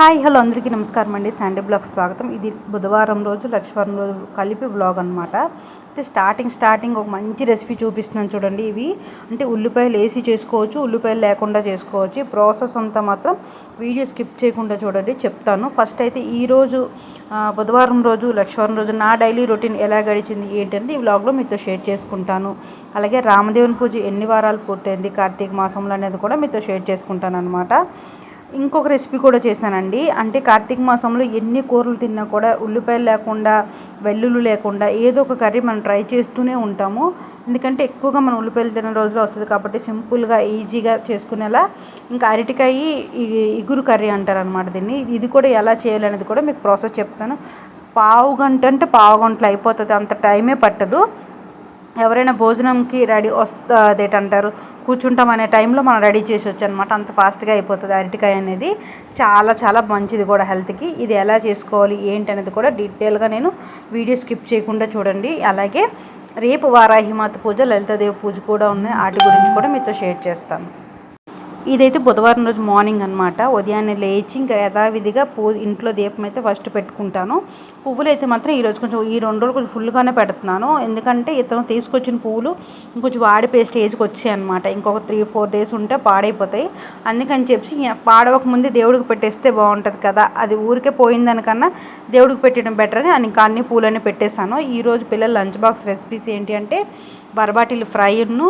Hi hello అందరికీ నమస్కారం అండి. సండే బ్లాగ్ స్వాగతం. ఇది బుధవారం రోజు లక్ష్మీవారం రోజు కలిపి బ్లాగ్ అనమాట అయితే స్టార్టింగ్ స్టార్టింగ్ ఒక మంచి రెసిపీ చూపిస్తున్నాను చూడండి ఇవి. అంటే ఉల్లిపాయలు వేసి చేసుకోవచ్చు ఉల్లిపాయలు లేకుండా చేసుకోవచ్చు. ప్రాసెస్ అంతా మాత్రం వీడియో స్కిప్ చేయకుండా చూడండి చెప్తాను. ఫస్ట్ అయితే ఈరోజు బుధవారం రోజు లక్ష్మీవారం రోజు నా డైలీ రొటీన్ ఎలా గడిచింది ఏంటంటే ఈ వ్లాగ్లో మీతో షేర్ చేసుకుంటాను. అలాగే రామదేవుని పూజ ఎన్ని వారాలు పూర్తయింది కార్తీక మాసంలో అనేది కూడా మీతో షేర్ చేసుకుంటాను అనమాట ఇంకొక రెసిపీ కూడా చేశానండి. అంటే కార్తీక మాసంలో ఎన్ని కూరలు తిన్నా కూడా ఉల్లిపాయలు లేకుండా వెల్లుల్లి లేకుండా ఏదో ఒక కర్రీ మనం ట్రై చేస్తూనే ఉంటాము. ఎందుకంటే ఎక్కువగా మనం ఉల్లిపాయలు తిన్న రోజులో వస్తుంది కాబట్టి సింపుల్గా ఈజీగా చేసుకునేలా ఇంకా అరటికాయ ఇగురు కర్రీ అంటారు అనమాట దీన్ని. ఇది కూడా ఎలా చేయాలనేది కూడా మీకు ప్రాసెస్ చెప్తాను. పావు గంట అంటే పావు గంటలు అయిపోతుంది. అంత టైమే పట్టదు. ఎవరైనా భోజనంకి రెడీ వస్తా అదేటంటారు కూర్చుంటాం అనే టైంలో మనం రెడీ చేసి అనమాట అంత ఫాస్ట్గా అయిపోతుంది అరటికాయ అనేది. చాలా చాలా మంచిది కూడా హెల్త్కి. ఇది ఎలా చేసుకోవాలి ఏంటి అనేది కూడా డీటెయిల్గా నేను వీడియో స్కిప్ చేయకుండా చూడండి. అలాగే రేపు వారాహిమాత పూజ లలితాదేవి పూజ కూడా ఉన్నాయి. వాటి గురించి కూడా మీతో షేర్ చేస్తాను. ఇదైతే బుధవారం రోజు మార్నింగ్ అనమాట ఉదయాన్నే లేచి ఇంకా యథావిధిగా పూ ఇంట్లో దీపం అయితే ఫస్ట్ పెట్టుకుంటాను. పువ్వులు అయితే మాత్రం ఈరోజు కొంచెం ఈ రెండు రోజులు కొంచెం ఫుల్గానే పెడుతున్నాను. ఎందుకంటే ఇతను తీసుకొచ్చిన పువ్వులు ఇంకొంచెం వాడిపోయే స్టేజ్కి వచ్చాయి అనమాట ఇంకొక త్రీ ఫోర్ డేస్ ఉంటే పాడైపోతాయి. అందుకని చెప్పి పాడవక ముందే దేవుడికి పెట్టేస్తే బాగుంటుంది కదా. అది ఊరికే పోయిందనికన్నా దేవుడికి పెట్టడం బెటర్ అని ఇంకా అన్ని పూలన్నీ పెట్టేశాను. ఈరోజు పిల్లల లంచ్ బాక్స్ రెసిపీస్ ఏంటి అంటే బరబాటీలు ఫ్రైను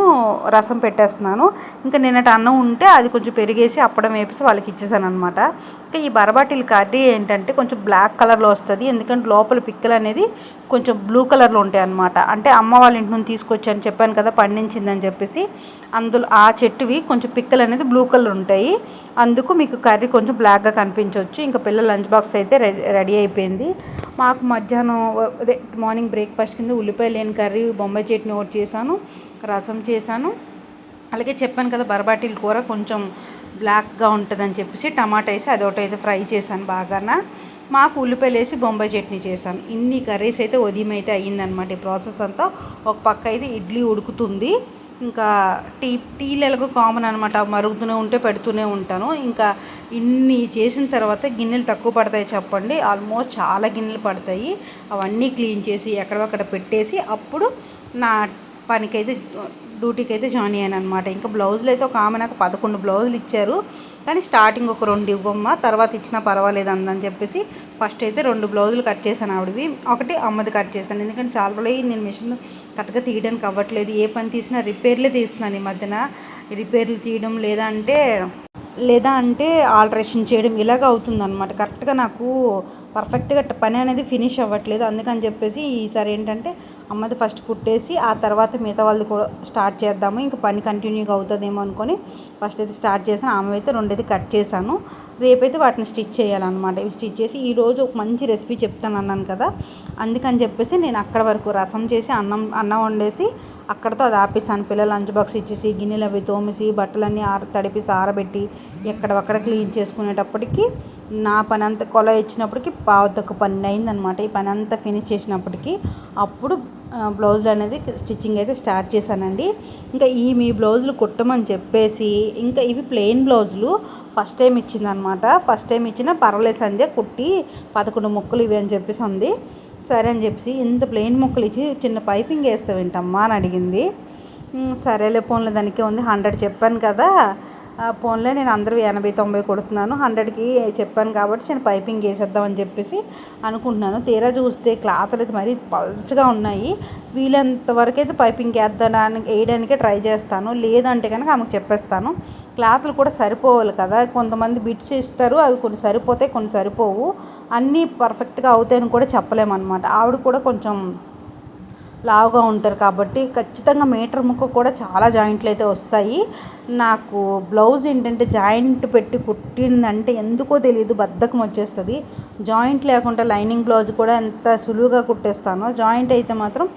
రసం పెట్టేస్తున్నాను. ఇంకా నిన్నటి అన్నం ఉంటే అది కొంచెం పెరిగేసి అప్పడం వేపేసి వాళ్ళకి ఇచ్చేసాను అనమాట ఇంకా ఈ బరబాటీలు కర్రీ ఏంటంటే కొంచెం బ్లాక్ కలర్లో వస్తుంది. ఎందుకంటే లోపల పిక్కలు అనేది కొంచెం బ్లూ కలర్లో ఉంటాయి అనమాట అంటే అమ్మ వాళ్ళ ఇంటి నుంచి తీసుకొచ్చాను చెప్పాను కదా పండించిందని చెప్పేసి అందులో ఆ చెట్టువి కొంచెం పిక్కలు అనేది బ్లూ కలర్ ఉంటాయి. అందుకు మీకు కర్రీ కొంచెం బ్లాక్గా కనిపించవచ్చు ఇంకా పిల్లల లంచ్ బాక్స్ అయితే రెడీ అయిపోయింది. మాకు మధ్యాహ్నం అదే మార్నింగ్ బ్రేక్ఫాస్ట్ కింద ఉల్లిపాయ లేని కర్రీ బొంబాయి చట్నీ ఒకటి చేశాను రసం చేశాను. అలాగే చెప్పాను కదా బరబాటిల్ కూర కొంచెం బ్లాక్గా ఉంటుందని చెప్పేసి టమాటా వేసి అదొకటి అయితే ఫ్రై చేశాను బాగాన. మాకు ఉల్లిపాయలు వేసి బొంబాయి చట్నీ చేశాను. ఇన్ని కర్రీస్ అయితే ఉదయం అయితే అయ్యిందనమాట ఈ ప్రాసెస్ అంతా. ఒక పక్క అయితే ఇడ్లీ ఉడుకుతుంది. ఇంకా టీ టీలు కామన్ అనమాట మరుగుతూనే ఉంటే పెడుతూనే ఉంటాను. ఇంకా ఇన్ని చేసిన తర్వాత గిన్నెలు తక్కువ పడతాయి చెప్పండి. ఆల్మోస్ట్ చాలా గిన్నెలు పడతాయి. అవన్నీ క్లీన్ చేసి ఎక్కడొక్కడ పెట్టేసి అప్పుడు నా పనికైతే డ్యూటీకి అయితే జాయిన్ అయ్యాను అనమాట ఇంకా బ్లౌజులు అయితే ఒక ఆమె నాకు పదకొండు బ్లౌజులు ఇచ్చారు. కానీ స్టార్టింగ్ ఒక రెండు ఇవ్వమ్మ తర్వాత ఇచ్చినా పర్వాలేదు అందని చెప్పేసి ఫస్ట్ అయితే రెండు బ్లౌజులు కట్ చేశాను ఆవిడవి. ఒకటి అమ్మది కట్ చేశాను. ఎందుకంటే చాలా రోజులు నేను మిషన్ కరెక్ట్గా తీయడానికి అవ్వట్లేదు. ఏ పని తీసినా రిపేర్లే తీస్తున్నాను ఈ మధ్యన. రిపేర్లు తీయడం లేదంటే లేదా అంటే ఆల్టరేషన్ చేయడం ఇలాగ అవుతుందన్నమాట. కరెక్ట్గా నాకు పర్ఫెక్ట్గా పని అనేది ఫినిష్ అవ్వట్లేదు. అందుకని చెప్పేసి ఈసారి ఏంటంటే అమ్మది ఫస్ట్ కుట్టేసి ఆ తర్వాత మిగతా వాళ్ళది కూడా స్టార్ట్ చేద్దాము. ఇంకా పని కంటిన్యూగా అవుతుందేమో అనుకొని ఫస్ట్ అయితే స్టార్ట్ చేశాను. ఆమె అయితే రెండైతే కట్ చేశాను. రేపైతే వాటిని స్టిచ్ చేయాలన్నమాట. ఇవి స్టిచ్ చేసి ఈరోజు ఒక మంచి రెసిపీ చెప్తాను అన్నాను కదా. అందుకని చెప్పేసి నేను అక్కడ వరకు రసం చేసి అన్నం అన్నం వండేసి అక్కడతో అది ఆపేసాను. పిల్లలు లంచ్ బాక్స్ ఇచ్చేసి గిన్నెలు అవి తోమేసి బట్టలన్నీ ఆర తడిపేసి ఆరబెట్టి ఎక్కడక్కడ క్లీన్ చేసుకునేటప్పటికి నా పని అంతా కొల ఇచ్చినప్పటికి పావుతొక్క పని అయిందనమాట ఈ పని అంతా ఫినిష్ చేసినప్పటికీ అప్పుడు బ్లౌజులు అనేది స్టిచ్చింగ్ అయితే స్టార్ట్ చేశానండి. ఇంకా ఈ మీ బ్లౌజులు కుట్టమని చెప్పేసి ఇంకా ఇవి ప్లెయిన్ బ్లౌజులు ఫస్ట్ టైం ఇచ్చిందనమాట. ఫస్ట్ టైం ఇచ్చిన పర్వాలేదు సంధ్య కుట్టి పదకొండు ముక్కలు ఇవి అని చెప్పేసి ఉంది. సరే అని చెప్పేసి ఇంత ప్లెయిన్ ముక్కలు ఇచ్చి చిన్న పైపింగ్ వేస్తావేంటమ్మా అని అడిగింది. సరేలే పోన్లే దానికే ఉంది. హండ్రెడ్ చెప్పాను కదా. ఫోన్లో నేను అందరూ ఎనభై తొంభై కొడుతున్నాను. హండ్రెడ్కి చెప్పాను కాబట్టి నేను పైపింగ్ వేసేద్దామని చెప్పేసి అనుకుంటున్నాను. తీరా చూస్తే క్లాత్లు అయితే మరీ పల్చగా ఉన్నాయి. వీలంత వరకు అయితే పైపింగ్ వేద్దానికి వేయడానికే ట్రై చేస్తాను. లేదంటే కనుక ఆమెకు చెప్పేస్తాను. క్లాత్లు కూడా సరిపోవాలి కదా. కొంతమంది బిట్స్ ఇస్తారు అవి కొన్ని సరిపోతాయి కొన్ని సరిపోవు. అన్నీ పర్ఫెక్ట్గా అవుతాయని కూడా చెప్పలేమన్నమాట. ఆవిడ కూడా కొంచెం లావుగా ఉంటారు కాబట్టి ఖచ్చితంగా మీటర్ ముక్క కూడా చాలా జాయింట్లు అయితే వస్తాయి. నాకు బ్లౌజ్ ఏంటంటే జాయింట్ పెట్టి కుట్టిందంటే ఎందుకో తెలియదు బద్ధకం వచ్చేస్తుంది. జాయింట్ లేకుండా లైనింగ్ బ్లౌజ్ కూడా ఎంత సులువుగా కుట్టేస్తానో జాయింట్ అయితే మాత్రం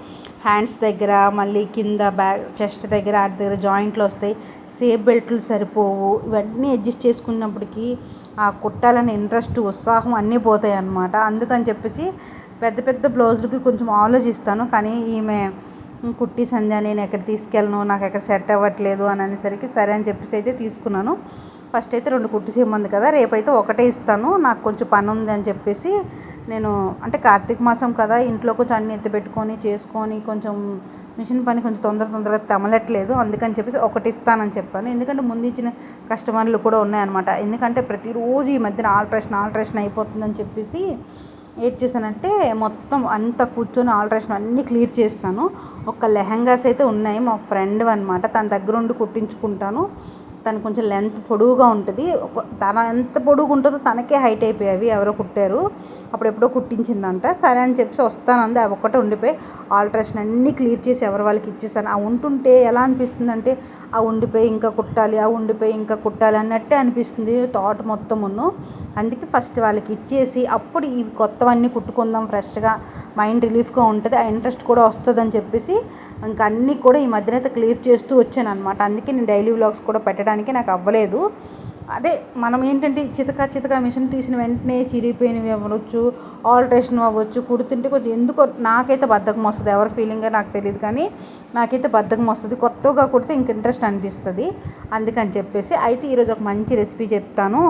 హ్యాండ్స్ దగ్గర మళ్ళీ కింద బ్యాక్ చెస్ట్ దగ్గర ఆటి దగ్గర జాయింట్లు వస్తాయి. సేఫ్ బెల్ట్లు సరిపోవు. ఇవన్నీ అడ్జస్ట్ చేసుకున్నప్పటికీ ఆ కుట్టాలని ఇంట్రెస్ట్ ఉత్సాహం అన్నీ పోతాయి అన్నమాట. అందుకని చెప్పేసి పెద్ద పెద్ద బ్లౌజులకి కొంచెం ఆలోచిస్తాను. కానీ ఈమె కుట్టి సంధ్య నేను ఎక్కడ తీసుకెళ్ళను? నాకు ఎక్కడ సెట్ అవ్వట్లేదు అని అనేసరికి సరే అని చెప్పేసి అయితే తీసుకున్నాను. ఫస్ట్ అయితే రెండు కుట్టి చేయమంది కదా రేపైతే ఒకటే ఇస్తాను. నాకు కొంచెం పని ఉంది అని చెప్పేసి నేను అంటే కార్తీక మాసం కదా ఇంట్లో కొంచెం అన్ని ఎత్తి పెట్టుకొని చేసుకొని కొంచెం మిషన్ పని కొంచెం తొందర తొందరగా తెమలట్లేదు. అందుకని చెప్పేసి ఒకటి ఇస్తానని చెప్పాను. ఎందుకంటే ముందు ఇచ్చిన కస్టమర్లు కూడా ఉన్నాయన్నమాట. ఎందుకంటే ప్రతిరోజు ఈ మధ్యన ఆల్ట్రేషన్ ఆల్ట్రేషన్ అయిపోతుందని చెప్పేసి ఏం చేశానంటే మొత్తం అంతా కూర్చొని ఆల్ట్రేషన్ అన్నీ క్లియర్ చేస్తాను. ఒక లెహంగాస్ అయితే ఉన్నాయి మా ఫ్రెండ్ అనమాట తన దగ్గర ఉండి కుట్టించుకుంటాను. తను కొంచెం లెంత్ పొడువుగా ఉంటుంది. ఒక- తన ఎంత పొడుగు ఉంటుందో తనకే హైట్ అయిపోయావి ఎవరో కుట్టారు. అప్పుడు ఎప్పుడో కుట్టించిందంట. సరే అని చెప్పేసి వస్తానంది. అవి ఒక్కటే ఉండిపోయి ఆల్ట్రేషన్ అన్నీ క్లియర్ చేసి ఎవరి వాళ్ళకి ఇచ్చేసాను. ఆ ఉంటుంటే ఎలా అనిపిస్తుంది అంటే ఆ ఉండిపోయి ఇంకా కుట్టాలి ఆ ఉండిపోయి ఇంకా కుట్టాలి అన్నట్టే అనిపిస్తుంది తోట మొత్తమును. అందుకే ఫస్ట్ వాళ్ళకి ఇచ్చేసి అప్పుడు ఇవి కొత్తవన్నీ కుట్టుకుందాం ఫ్రెష్గా మైండ్ రిలీఫ్గా ఉంటుంది. ఆ ఇంట్రెస్ట్ కూడా వస్తుందని చెప్పేసి ఇంకా అన్నీ కూడా ఈ మధ్యన అయితే క్లియర్ చేస్తూ వచ్చాను అనమాట అందుకే నేను డైలీ వ్లాగ్స్ కూడా పెట్టడానికి నాకు అవ్వలేదు. అదే మనం ఏంటంటే చితకా చితక మిషన్ తీసిన వెంటనే చిరిగిపోయినవి అవ్వచ్చు ఆల్ట్రేషన్ అవ్వచ్చు కుడుతుంటే కొంచెం ఎందుకో నాకైతే బద్ధకం వస్తుంది. ఎవరి ఫీలింగ్ నాకు తెలియదు కానీ నాకైతే బద్ధకం వస్తుంది. కొత్తగా కుడితే ఇంక ఇంట్రెస్ట్ అనిపిస్తుంది. అందుకని చెప్పేసి అయితే ఈరోజు ఒక మంచి రెసిపీ చెప్తాను.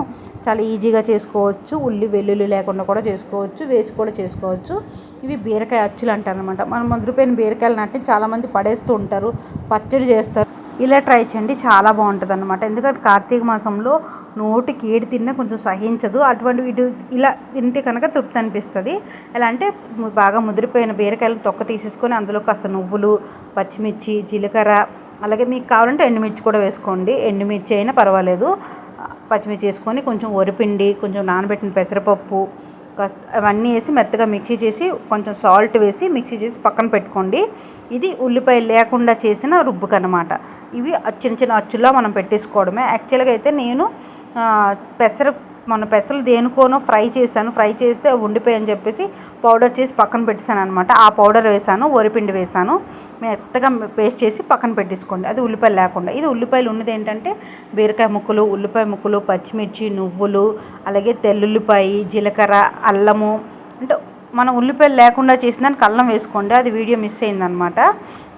చాలా ఈజీగా చేసుకోవచ్చు. ఉల్లి వెల్లుల్లి లేకుండా కూడా చేసుకోవచ్చు. వేసి కూడా చేసుకోవచ్చు. ఇవి బీరకాయ అచ్చులు అంటారు అనమాట మనం ముదిరిపోయిన బీరకాయలు నాటిని చాలామంది పడేస్తూ ఉంటారు. పచ్చడి చేస్తారు. ఇలా ట్రై చేయండి చాలా బాగుంటుంది అనమాట ఎందుకంటే కార్తీక మాసంలో నోటికి ఏడు తిన్నా కొంచెం సహించదు. అటువంటి వీటి ఇలా తింటే కనుక తృప్తి అనిపిస్తుంది. ఎలా అంటే బాగా ముదిరిపోయిన బీరకాయలు తొక్క తీసేసుకొని అందులో కాస్త నువ్వులు పచ్చిమిర్చి జీలకర్ర అలాగే మీకు కావాలంటే ఎండుమిర్చి కూడా వేసుకోండి. ఎండుమిర్చి అయినా పర్వాలేదు. పచ్చిమిర్చి వేసుకొని కొంచెం వరిపిండి కొంచెం నానబెట్టిన పెసరపప్పు కాస్త అవన్నీ వేసి మెత్తగా మిక్సీ చేసి కొంచెం సాల్ట్ వేసి మిక్సీ చేసి పక్కన పెట్టుకోండి. ఇది ఉల్లిపాయ లేకుండా చేసిన రుబ్బుకనమాట ఇవి చిన్న చిన్న అచ్చులా మనం పెట్టేసుకోవడమే. యాక్చువల్గా అయితే నేను పెసర మన పెసలు దేనికోనో ఫ్రై చేశాను. ఫ్రై చేస్తే ఉండిపోయని చెప్పేసి పౌడర్ చేసి పక్కన పెట్టేశాను అనమాట ఆ పౌడర్ వేసాను వరిపిండి వేసాను. మెత్తగా పేస్ట్ చేసి పక్కన పెట్టేసుకోండి. అది ఉల్లిపాయలు లేకుండా. ఇది ఉల్లిపాయలు ఉన్నది ఏంటంటే బీరకాయ ముక్కలు ఉల్లిపాయ ముక్కలు పచ్చిమిర్చి నువ్వులు అలాగే తెల్లుల్లిపాయ జీలకర్ర అల్లము అంటే మనం ఉల్లిపాయలు లేకుండా చేసిన దానికి అల్లం వేసుకోండి. అది వీడియో మిస్ అయిందనమాట.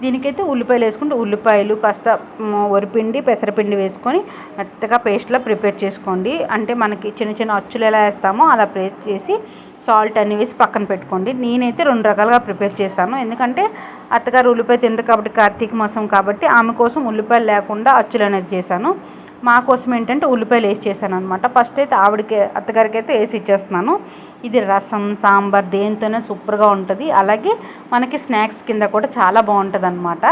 దీనికైతే ఉల్లిపాయలు వేసుకుంటే ఉల్లిపాయలు కాస్త వరిపిండి పెసరపిండి వేసుకొని మెత్తగా పేస్ట్లా ప్రిపేర్ చేసుకోండి. అంటే మనకి చిన్న చిన్న అచ్చులు ఎలా వేస్తామో అలా ప్రేస్ చేసి సాల్ట్ అన్ని వేసి పక్కన పెట్టుకోండి. నేనైతే రెండు రకాలుగా ప్రిపేర్ చేశాను. ఎందుకంటే అత్తగారు ఉల్లిపాయ తింటారు కాబట్టి కార్తీక మాసం కాబట్టి ఆమె కోసం ఉల్లిపాయలు లేకుండా అచ్చులు అనేది చేశాను. మా కోసం ఏంటంటే ఉల్లిపాయలు వేసి చేశాను అనమాట ఫస్ట్ అయితే ఆవిడకి అత్తగారికి అయితే వేసి ఇచ్చేస్తున్నాను. ఇది రసం సాంబార్ దేనితోనే సూపర్గా ఉంటుంది. అలాగే మనకి స్నాక్స్ కింద కూడా చాలా బాగుంటుంది అనమాట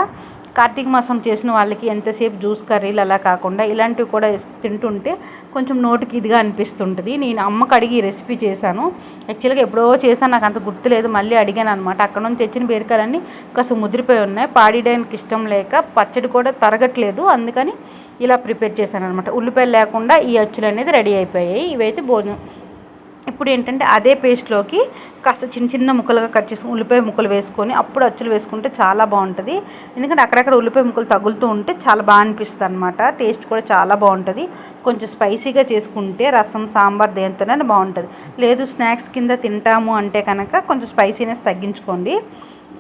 కార్తీక మాసం చేసిన వాళ్ళకి ఎంతసేపు జ్యూస్ కర్రీలు అలా కాకుండా ఇలాంటివి కూడా తింటుంటే కొంచెం నోటికి ఇదిగా అనిపిస్తుంటుంది. నేను అమ్మకి అడిగి ఈ రెసిపీ చేశాను. యాక్చువల్గా ఎప్పుడో చేశాను నాకు అంత గుర్తులేదు. మళ్ళీ అడిగాను అనమాట అక్కడ నుంచి తెచ్చిన బీరకాయలన్నీ కాస్త ముదిరిపోయి ఉన్నాయి. పాడిడానికి ఇష్టం లేక పచ్చడి కూడా తరగట్లేదు. అందుకని ఇలా ప్రిపేర్ చేశాను అనమాట ఉల్లిపాయలు లేకుండా ఈ అచ్చులు అనేది రెడీ అయిపోయాయి. ఇవైతే భోజనం ఇప్పుడు ఏంటంటే అదే పేస్ట్లోకి కాస్త చిన్న చిన్న ముక్కలుగా కట్ చేసుకుని ఉల్లిపాయ ముక్కలు వేసుకొని అప్పుడు అచ్చులు వేసుకుంటే చాలా బాగుంటుంది. ఎందుకంటే అక్కడక్కడ ఉల్లిపాయ ముక్కలు తగులుతూ ఉంటే చాలా బాగా అనిపిస్తుంది అనమాట టేస్ట్ కూడా చాలా బాగుంటుంది. కొంచెం స్పైసీగా చేసుకుంటే రసం సాంబార్ దేంతోనే బాగుంటుంది. లేదు స్నాక్స్ కింద తింటాము అంటే కనుక కొంచెం స్పైసీనెస్ తగ్గించుకోండి.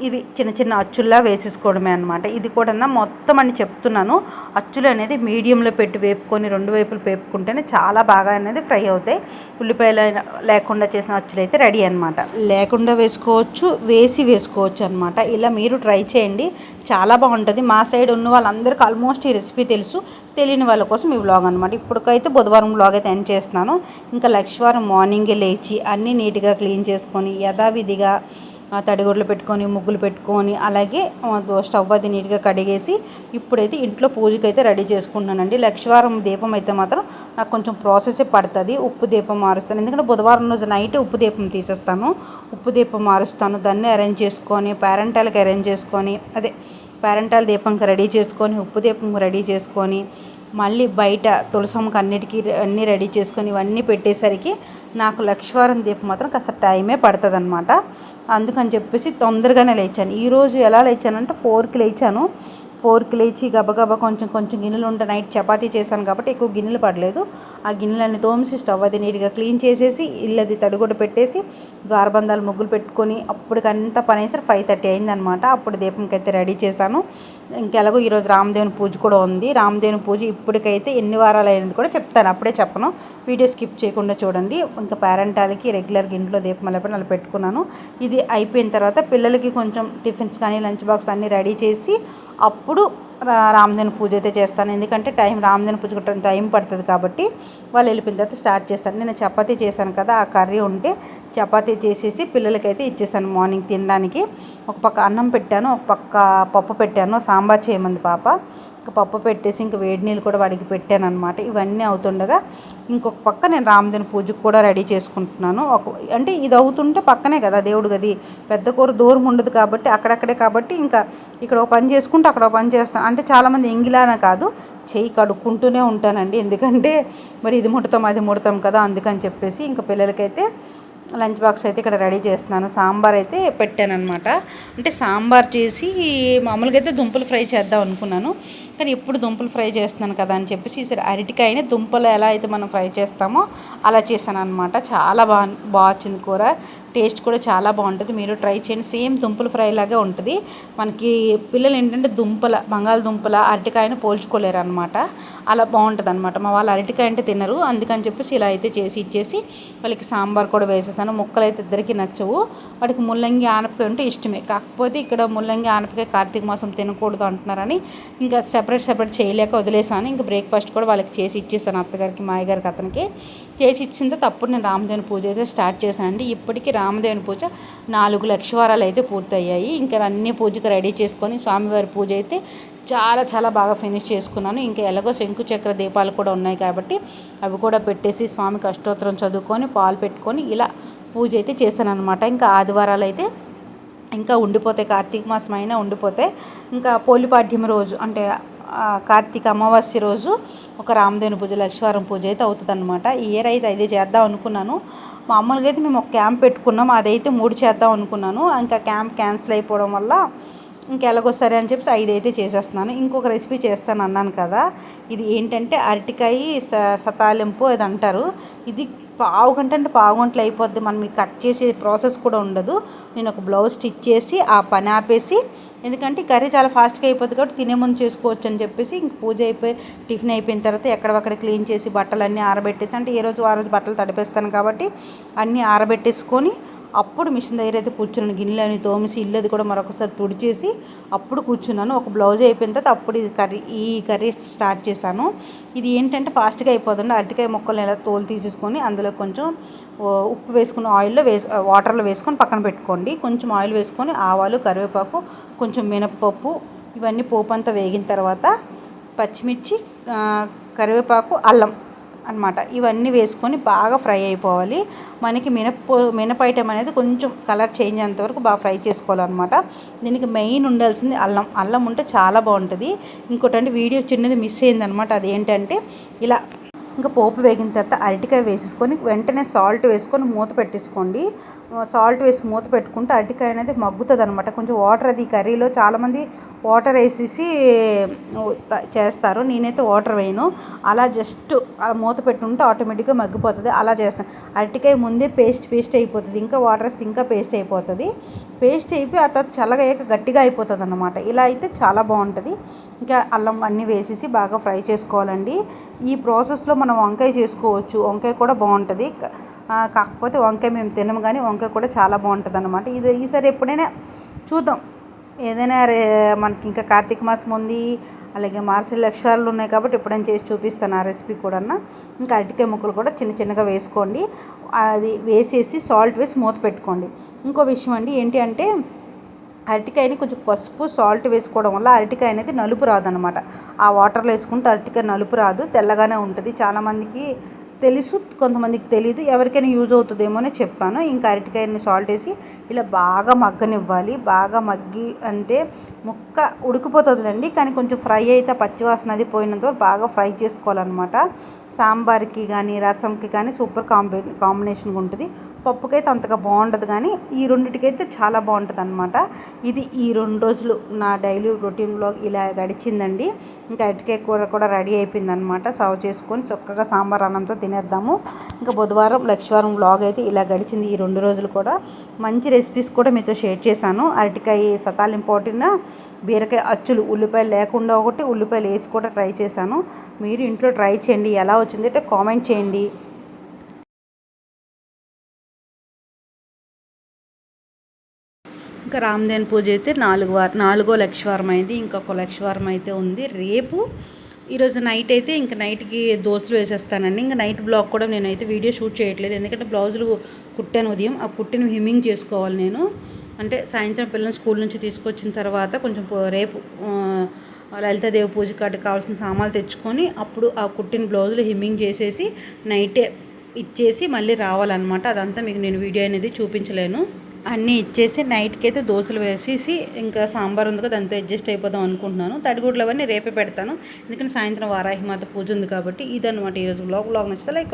ఇవి చిన్న చిన్న అచ్చుల్లా వేసేసుకోవడమే అనమాట ఇది కూడా మొత్తం అని చెప్తున్నాను. అచ్చులు అనేది మీడియంలో పెట్టి వేపుకొని రెండు వైపులు వేపుకుంటేనే చాలా బాగా అనేది ఫ్రై అవుతాయి. ఉల్లిపాయలు లేకుండా చేసిన అచ్చులు అయితే రెడీ అనమాట లేకుండా వేసుకోవచ్చు వేసి వేసుకోవచ్చు అనమాట ఇలా మీరు ట్రై చేయండి. చాలా బాగుంటుంది. మా సైడ్ ఉన్న వాళ్ళందరికీ ఆల్మోస్ట్ ఈ రెసిపీ తెలుసు. తెలియని వాళ్ళ కోసం ఈ వ్లాగ్ అనమాట ఇప్పటికైతే బుధవారం వ్లాగ్ అయితే ఎండ్ చేస్తున్నాను. ఇంకా లక్షవారం మార్నింగే లేచి అన్నీ నీట్గా క్లీన్ చేసుకొని యథావిధిగా తడిగుడ్లు పెట్టుకొని ముగ్గులు పెట్టుకొని అలాగే స్టవ్ అది నీట్గా కడిగేసి ఇప్పుడైతే ఇంట్లో పూజకి అయితే రెడీ చేసుకున్నానండి లక్షవారం దీపం అయితే మాత్రం నాకు కొంచెం ప్రాసెస్ పడుతుంది. ఉప్పు దీపం మారుస్తాను. ఎందుకంటే బుధవారం రోజు నైట్ ఉప్పు దీపం తీసేస్తాను. ఉప్పు దీపం మారుస్తాను. దాన్ని అరేంజ్ చేసుకొని పేరెంటాలకి అరేంజ్ చేసుకొని అదే పేరెంటాల దీపంకి రెడీ చేసుకొని ఉప్పు దీపం రెడీ చేసుకొని మళ్ళీ బయట తులసమ్మకి అన్నిటికీ అన్నీ రెడీ చేసుకొని ఇవన్నీ పెట్టేసరికి నాకు లక్ష్వారం దీపం మాత్రం కాస్త టైమే పడుతుంది అనమాట అందుకని చెప్పేసి తొందరగానే లేచాను. ఈరోజు ఎలా లేచానంటే ఫోర్కి లేచాను. ఫోర్కి లేచి గబగబా కొంచెం కొంచెం గిన్నెలు ఉంటే నైట్ చపాతీ చేశాను కాబట్టి ఎక్కువ గిన్నెలు పడలేదు. ఆ గిన్నెలన్నీ తోమిసి స్టవ్ అది నీట్గా క్లీన్ చేసేసి ఇల్లది అది పెట్టేసి ద్వారబంధాలు ముగ్గులు పెట్టుకొని అప్పటికంతా పని ఫైవ్ థర్టీ అయిందనమాట అప్పుడు దీపంకి అయితే రెడీ చేశాను. ఇంకెలాగో ఈరోజు రామదేవుని పూజ కూడా ఉంది. రామదేవుని పూజ ఇప్పటికైతే ఎన్ని వారాలు అయినది కూడా చెప్తాను అప్పుడే చెప్పను. వీడియో స్కిప్ చేయకుండా చూడండి. ఇంకా పేరెంటాలకి రెగ్యులర్గా ఇంట్లో దీపం అలా పెట్టుకున్నాను. ఇది అయిపోయిన తర్వాత పిల్లలకి కొంచెం టిఫిన్స్ కానీ లంచ్ బాక్స్ అన్నీ రెడీ చేసి అప్పుడు రామదేవుని పూజ అయితే చేస్తాను. ఎందుకంటే టైం రామదేవుని పూజ టైం పడుతుంది కాబట్టి వాళ్ళు వెళ్ళిపోయిన తర్వాత స్టార్ట్ చేస్తాను నేను చపాతీ చేశాను కదా ఆ కర్రీ ఉంటే చపాతీ చేసేసి పిల్లలకైతే ఇచ్చేసాను మార్నింగ్ తినడానికి. ఒక పక్క అన్నం పెట్టాను ఒక పక్క పప్పు పెట్టాను. సాంబార్ చేయమంది పాప. ఇంకా పప్పు పెట్టేసి ఇంక వేడి నీళ్ళు కూడా వాడికి పెట్టాను అనమాట ఇవన్నీ అవుతుండగా ఇంకొక పక్క నేను రామదేని పూజకు కూడా రెడీ చేసుకుంటున్నాను. ఒక అంటే ఇది అవుతుంటే పక్కనే కదా దేవుడు గది. పెద్ద కూర దూరం ఉండదు కాబట్టి అక్కడక్కడే కాబట్టి ఇంకా ఇక్కడ ఒక పని చేసుకుంటూ అక్కడ ఒక పని చేస్తాను అంటే చాలామంది ఎంగిలాన కాదు చేయి కడుక్కుంటూనే ఉంటానండి. ఎందుకంటే మరి ఇది ముడతాం అది ముడతాం కదా అందుకని చెప్పేసి ఇంకా పిల్లలకైతే లంచ్ బాక్స్ అయితే ఇక్కడ రెడీ చేస్తున్నాను. సాంబార్ అయితే పెట్టాను అనమాట అంటే సాంబార్ చేసి మామూలుగా అయితే దుంపలు ఫ్రై చేద్దాం అనుకున్నాను. కానీ ఎప్పుడు దుంపలు ఫ్రై చేస్తున్నాను కదా అని చెప్పేసి ఈసారి అరటికాయని దుంపలు ఎలా అయితే మనం ఫ్రై చేస్తామో అలా చేశాను అనమాట చాలా బాగా బాగా వచ్చింది కూర. టేస్ట్ కూడా చాలా బాగుంటుంది. మీరు ట్రై చేయండి. సేమ్ దుంపల ఫ్రై లాగే ఉంటుంది. మనకి పిల్లలు ఏంటంటే దుంపల బంగాళదుంపల అరటికాయను పోల్చుకోలేరు అనమాట అలా బాగుంటుంది అనమాట మా వాళ్ళు అరటికాయ అంటే తినరు. అందుకని చెప్పేసి ఇలా అయితే చేసి ఇచ్చేసి వాళ్ళకి సాంబార్ కూడా వేసేసాను. ముక్కలు అయితే ఇద్దరికి నచ్చవు. వాటికి ముల్లంగి ఆనపకాయ ఉంటే ఇష్టమే. కాకపోతే ఇక్కడ ముల్లంగి ఆనపకాయ కార్తీక మాసం తినకూడదు అంటున్నారని ఇంకా సెపరేట్ సెపరేట్ చేయలేక వదిలేసాను. ఇంకా బ్రేక్ఫాస్ట్ కూడా వాళ్ళకి చేసి ఇచ్చేసాను అత్తగారికి మాయగారికి అతనికి. చేసి ఇచ్చిన తప్పుడు నేను రామదేవుని పూజ అయితే స్టార్ట్ చేశానండి. ఇప్పటికీ రామదేవుని పూజ నాలుగు లక్షవారాలు అయితే పూర్తయ్యాయి. ఇంకా అన్ని పూజకి రెడీ చేసుకొని స్వామివారి పూజ అయితే చాలా చాలా బాగా ఫినిష్ చేసుకున్నాను. ఇంకా ఎలాగో శంకు చక్ర దీపాలు కూడా ఉన్నాయి కాబట్టి అవి కూడా పెట్టేసి స్వామికి అష్టోత్తరం చదువుకొని పాలు పెట్టుకొని ఇలా పూజ అయితే చేశాను అనమాట ఇంకా ఆదివారాలు అయితే ఇంకా ఉండిపోతాయి. కార్తీక మాసం అయినా ఉండిపోతే ఇంకా పోలిపాడ్యం రోజు అంటే కార్తీక అమావాస్య రోజు ఒక రామదేవుని పూజ లక్ష్మీవారం పూజ అయితే అవుతుంది అనమాట ఈ ఇయర్ అయితే అదే చేద్దాం అనుకున్నాను. మామూలుగా అయితే మేము ఒక క్యాంప్ పెట్టుకున్నాం. అదైతే మూడు చేద్దాం అనుకున్నాను. ఇంకా క్యాంప్ క్యాన్సిల్ అయిపోవడం వల్ల ఇంకెలాగొస్తారే అని చెప్పి ఐదు అయితే చేసేస్తున్నాను. ఇంకొక రెసిపీ చేస్తాను అన్నాను కదా. ఇది ఏంటంటే అరటికాయ సతాలింపు అది అంటారు ఇది పావు గంట అంటే పావు గంటలు అయిపోద్ది. మనం కట్ చేసే ప్రాసెస్ కూడా ఉండదు. నేను ఒక బ్లౌజ్ స్టిచ్ చేసి ఆ పని ఆపేసి ఎందుకంటే కర్రీ చాలా ఫాస్ట్గా అయిపోద్ది కాబట్టి తినే ముందు చేసుకోవచ్చు అని చెప్పేసి ఇంక పూజ అయిపోయి టిఫిన్ అయిపోయిన తర్వాత ఎక్కడక్కడ క్లీన్ చేసి బట్టలు అన్నీ ఆరబెట్టేసి అంటే ఏ రోజు ఆ రోజు బట్టలు తడిపేస్తాను కాబట్టి అన్నీ ఆరబెట్టేసుకొని అప్పుడు మిషన్ దగ్గర అయితే కూర్చున్నాను. గిన్నెలని తోమిసి ఇల్లది కూడా మరొకసారి తుడిచేసి అప్పుడు కూర్చున్నాను. ఒక బ్లౌజ్ అయిపోయిన తర్వాత అప్పుడు ఇది కర్రీ ఈ కర్రీ స్టార్ట్ చేశాను. ఇది ఏంటంటే ఫాస్ట్గా అయిపోతుంది అరటికాయ మొక్కలను ఎలా తోలు తీసేసుకొని అందులో కొంచెం ఉప్పు వేసుకుని ఆయిల్లో వేసి వాటర్లో వేసుకొని పక్కన పెట్టుకోండి. కొంచెం ఆయిల్ వేసుకొని ఆవాలు కరివేపాకు కొంచెం మినప్పప్పు ఇవన్నీ పోపు అంతా వేగిన తర్వాత పచ్చిమిర్చి కరివేపాకు అల్లం అనమాట ఇవన్నీ వేసుకొని బాగా ఫ్రై అయిపోవాలి. మనకి మినప మినప ఐటెం అనేది కొంచెం కలర్ చేంజ్ అంతవరకు బాగా ఫ్రై చేసుకోవాలన్నమాట. దీనికి మెయిన్ ఉండాల్సింది అల్లం. అల్లం ఉంటే చాలా బాగుంటుంది. ఇంకోటి అంటే వీడియో చిన్నది మిస్ అయిందనమాట అదేంటంటే ఇలా ఇంకా పోపు వేగిన తర్వాత అరటికాయ వేసేసుకొని వెంటనే సాల్ట్ వేసుకొని మూత పెట్టేసుకోండి. సాల్ట్ వేసి మూత పెట్టుకుంటే అరటికాయ అనేది మగ్గుతుంది అనమాట కొంచెం వాటర్ అది కర్రీలో చాలామంది వాటర్ వేసేసి చేస్తారు. నేనైతే వాటర్ వేయను. అలా జస్ట్ మూత పెట్టుంటే ఆటోమేటిక్గా మగ్గిపోతుంది. అలా చేస్తాను. అరటికాయ ముందే పేస్ట్ పేస్ట్ అయిపోతుంది. ఇంకా వాటర్ వేస్తే ఇంకా పేస్ట్ అయిపోతుంది. పేస్ట్ అయిపోయి ఆ తర్వాత చల్లగా గట్టిగా అయిపోతుంది అన్నమాట. ఇలా అయితే చాలా బాగుంటుంది. ఇంకా అల్లం అన్నీ వేసేసి బాగా ఫ్రై చేసుకోవాలండి. ఈ ప్రాసెస్లో మనం వంకాయ చేసుకోవచ్చు. వంకాయ కూడా బాగుంటుంది. కాకపోతే వంకాయ మేము తినము కానీ వంకాయ కూడా చాలా బాగుంటుంది అనమాట ఇది ఈసారి ఎప్పుడైనా చూద్దాం. ఏదైనా మనకి ఇంకా కార్తీక మాసం ఉంది. అలాగే మార్చి లక్షాలు ఉన్నాయి కాబట్టి ఎప్పుడైనా చేసి చూపిస్తాను ఆ రెసిపీ కూడా ఇంకా అరటికాయ ముక్కలు కూడా చిన్న చిన్నగా వేసుకోండి. అది వేసేసి సాల్ట్ వేసి మూత పెట్టుకోండి. ఇంకో విషయం అండి ఏంటి అంటే అరటికాయని కొంచెం పసుపు సాల్ట్ వేసుకోవడం వల్ల అరటికాయ అనేది నలుపు రాదనమాట. ఆ వాటర్లో వేసుకుంటే అరటికాయ నలుపు రాదు తెల్లగానే ఉంటుంది. చాలామందికి తెలుసు కొంతమందికి తెలియదు ఎవరికైనా యూజ్ అవుతుందేమో అని చెప్పాను. ఇంకా అరటికాయని సాల్ట్ వేసి ఇలా బాగా మగ్గనివ్వాలి. బాగా మగ్గి అంటే ముక్క ఉడికిపోతుందండి కానీ కొంచెం ఫ్రై అయితే పచ్చివాసన అది పోయినంత బాగా ఫ్రై చేసుకోవాలన్నమాట. సాంబార్కి కానీ రసంకి కానీ సూపర్ కాంబి కాంబినేషన్గా ఉంటుంది. పప్పుకైతే అంతగా బాగుండదు కానీ ఈ రెండింటికైతే చాలా బాగుంటుంది అనమాట ఇది ఈ రెండు రోజులు నా డైలీ రొటీన్లో ఇలా గడిచిందండి. ఇంకా అరటికాయ కూర కూడా రెడీ అయిపోయింది అనమాట సర్వ్ చేసుకొని చక్కగా సాంబార్ అన్నంతో తిని తినేద్దాము. ఇంకా బుధవారం లక్షవారం వ్లాగ్ అయితే ఇలా గడిచింది. ఈ రెండు రోజులు కూడా మంచి రెసిపీస్ కూడా మీతో షేర్ చేశాను. అరటికాయ సతాలింపోటిన బీరకాయ అచ్చులు ఉల్లిపాయలు లేకుండా ఒకటి ఉల్లిపాయలు వేసి కూడా ట్రై చేశాను. మీరు ఇంట్లో ట్రై చేయండి. ఎలా వచ్చింది అంటే కామెంట్ చేయండి. ఇంకా రామదేన్ పూజ అయితే నాలుగు వారం నాలుగో లక్షవారం అయింది. ఇంకొక లక్షవారం అయితే ఉంది. రేపు ఈరోజు నైట్ అయితే ఇంకా నైట్కి దోశలు వేసేస్తానండి. ఇంకా నైట్ బ్లాగ్ కూడా నేనైతే వీడియో షూట్ చేయట్లేదు. ఎందుకంటే బ్లౌజులు కుట్టాను ఉదయం. ఆ కుట్టిన హిమ్మింగ్ చేసుకోవాలి నేను. అంటే సాయంత్రం పిల్లల్ని స్కూల్ నుంచి తీసుకొచ్చిన తర్వాత కొంచెం రేపు లలితాదేవి పూజ కాటికి కావాల్సిన సామాన్లు తెచ్చుకొని అప్పుడు ఆ కుట్టిన బ్లౌజులు హిమ్మింగ్ చేసేసి నైటే ఇచ్చేసి మళ్ళీ రావాలన్నమాట. అదంతా మీకు నేను వీడియో అనేది చూపించలేను. అన్నీ ఇచ్చేసి నైట్కి అయితే దోశలు వేసేసి ఇంకా సాంబార్ ఉంది కదా దాంతో అడ్జస్ట్ అయిపోదాం అనుకుంటున్నాను. తడిగుడ్లు అవన్నీ రేపే పెడతాను. ఎందుకంటే సాయంత్రం వారాహి మాత పూజ ఉంది కాబట్టి ఇదన్నమాట ఈరోజు బ్లాగ్ బ్లాగ్ నచ్చితే లైక్